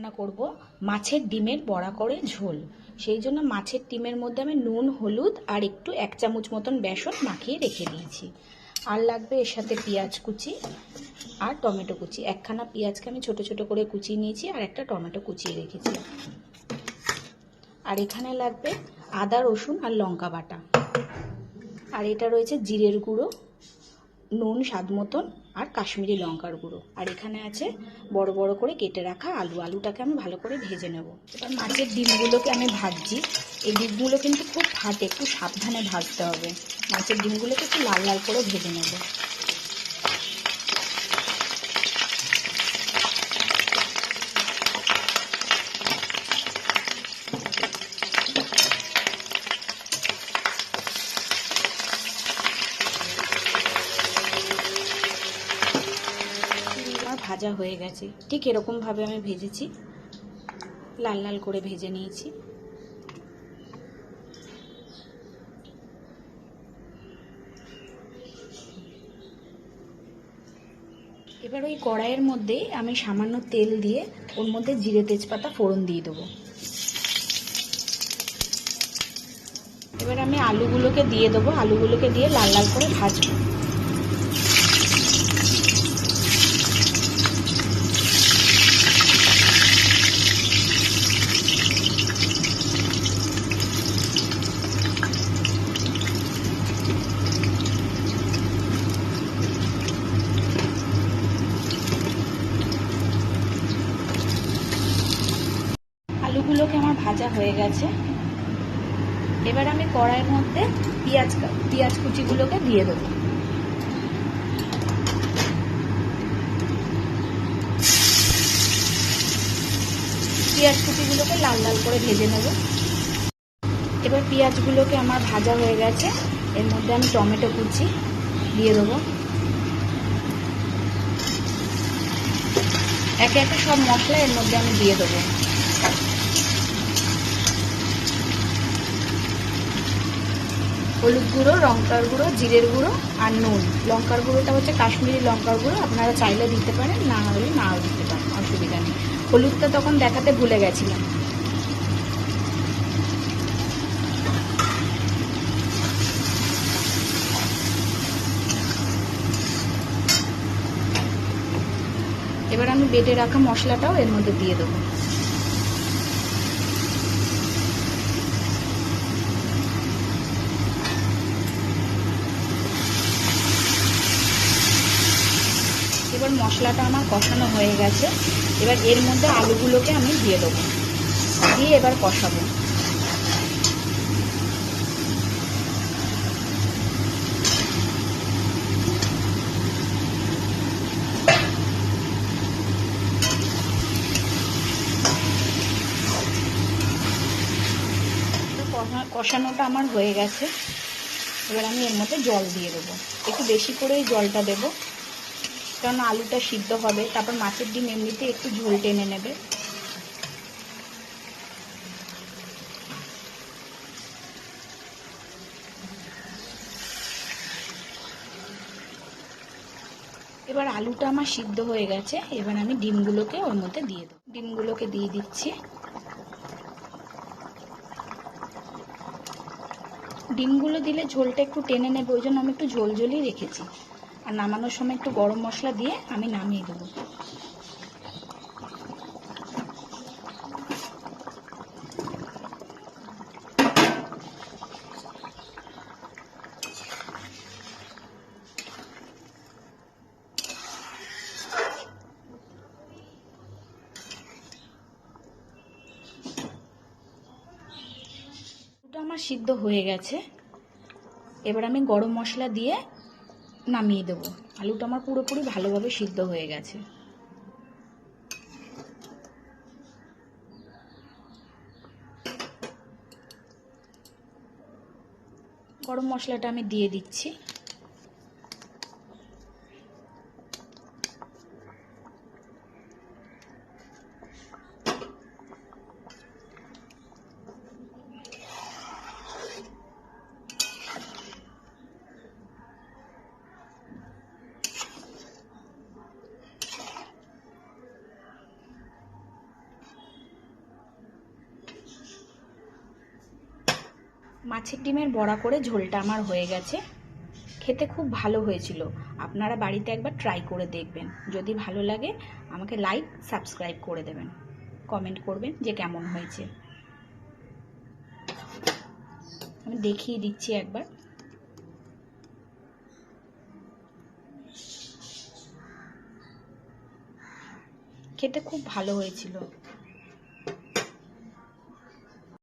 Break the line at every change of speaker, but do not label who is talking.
রান্না করব মাছের ডিমের বড়া করে ঝোল। সেই জন্য মাছের ডিমের মধ্যে আমি নুন, হলুদ আর একটু এক চামচ মতন বেসন মাখিয়ে রেখে দিয়েছি। আর লাগবে এর সাথে পেঁয়াজ কুচি আর টমেটো কুচি। একখানা পেঁয়াজকে আমি ছোট ছোট করে কুচিয়ে নিয়েছি আর একটা টমেটো কুচিয়ে রেখেছি। আর এখানে লাগবে আদা, রসুন আর লঙ্কা বাটা। আর এটা রয়েছে জিরের গুঁড়ো, নুন স্বাদ মতন আর কাশ্মীরি লঙ্কার গুঁড়ো। আর এখানে আছে বড় বড় করে কেটে রাখা আলু। আলুটাকে আমি ভালো করে ভেজে নেব। এবার মাছের ডিমগুলোকে আমি ভাজছি। এই ডিমগুলো কিন্তু খুব ফাটে, একটু সাবধানে ভাজতে হবে। মাছের ডিমগুলোকে একটু লাল লাল করে ভেজে নেব আমার ভাজা হয়ে গেছে। ঠিক এরকমভাবে আমি ভেজেছি। লাল লাল করে ভেজে নিয়েছি। এবার ওই কড়াইয়ের মধ্যে আমি সামান্য তেল দিয়ে ওর মধ্যে জিরে তেজপাতা ফোড়ন দিয়ে দেবো। এবার আমি আলুগুলোকে দিয়ে দেবো। আলুগুলোকে দিয়ে লাল লাল করে ভাজবো। আলুগুলোকে আমার ভাজা হয়ে গেছে। এবার আমি কড়াইয়ের মধ্যে পেঁয়াজ পেঁয়াজ কুচিগুলোকে দিয়ে দেবো। পেঁয়াজ কুচিগুলোকে লাল লাল করে ভেজে নেব। এবার পেঁয়াজগুলোকে আমার ভাজা হয়ে গেছে। এর মধ্যে আমি টমেটো কুচি দিয়ে দেবো। একে একে সব মশলা এর মধ্যে আমি দিয়ে দেবো। হলুদ গুঁড়ো, লঙ্কার গুঁড়ো, জিরের গুঁড়ো আর নুন। লঙ্কার গুঁড়োটা হচ্ছে কাশ্মীরি লঙ্কার গুঁড়ো। আপনারা চাইলে দিতে পারেন, না হলে নাও দিতে পারেন, অসুবিধা নেই। হলুদটা তখন দেখাতে ভুলে গেছিলাম। এবার আমি বেটে রাখা মশলাটাও এর মধ্যে দিয়ে দেবো। এবার মশলাটা আমার কষানো হয়ে গেছে। এবার এর মধ্যে আলুগুলোকে আমি দিয়ে দেবো। দিয়ে এবার কষাবো। কষানোটা আমার হয়ে গেছে। এবার আমি এর মধ্যে জল দিয়ে দেবো। একটু বেশি করেই জলটা দেবো। কারণ আলুটা সিদ্ধ হবে, তারপর মাছের ডিম এমনিতে একটু ঝোল টেনে নেবে। এবার আলুটা আমার সিদ্ধ হয়ে গেছে, এবার আমি ডিমগুলোকে ওর মধ্যে দিয়ে দেবো। ডিমগুলোকে দিয়ে দিচ্ছি। ডিমগুলো দিলে ঝোলটা একটু টেনে নেবে, ওই জন্য আমি একটু ঝোল ঝোলই রেখেছি। আর নামানোর সময় একটু গরম মশলা দিয়ে আমি নামিয়ে দেবো। আমার সিদ্ধ হয়ে গেছে। এবার আমি গরম মশলা দিয়ে নামিয়ে দেবো। আলুটা আমার পুরোপুরি ভালোভাবে সিদ্ধ হয়ে গেছে। গরম মশলাটা আমি দিয়ে দিচ্ছি। মাছের ডিমের বড়া করে ঝোলটা আমার হয়ে গেছে। খেতে খুব ভালো হয়েছিল। আপনারা বাড়িতে একবার ট্রাই করে দেখবেন। যদি ভালো লাগে, আমাকে লাইক সাবস্ক্রাইব করে দেবেন। কমেন্ট করবেন যে কেমন হয়েছে। আমি দেখিয়ে দিচ্ছি একবার। খেতে খুব ভালো হয়েছিল।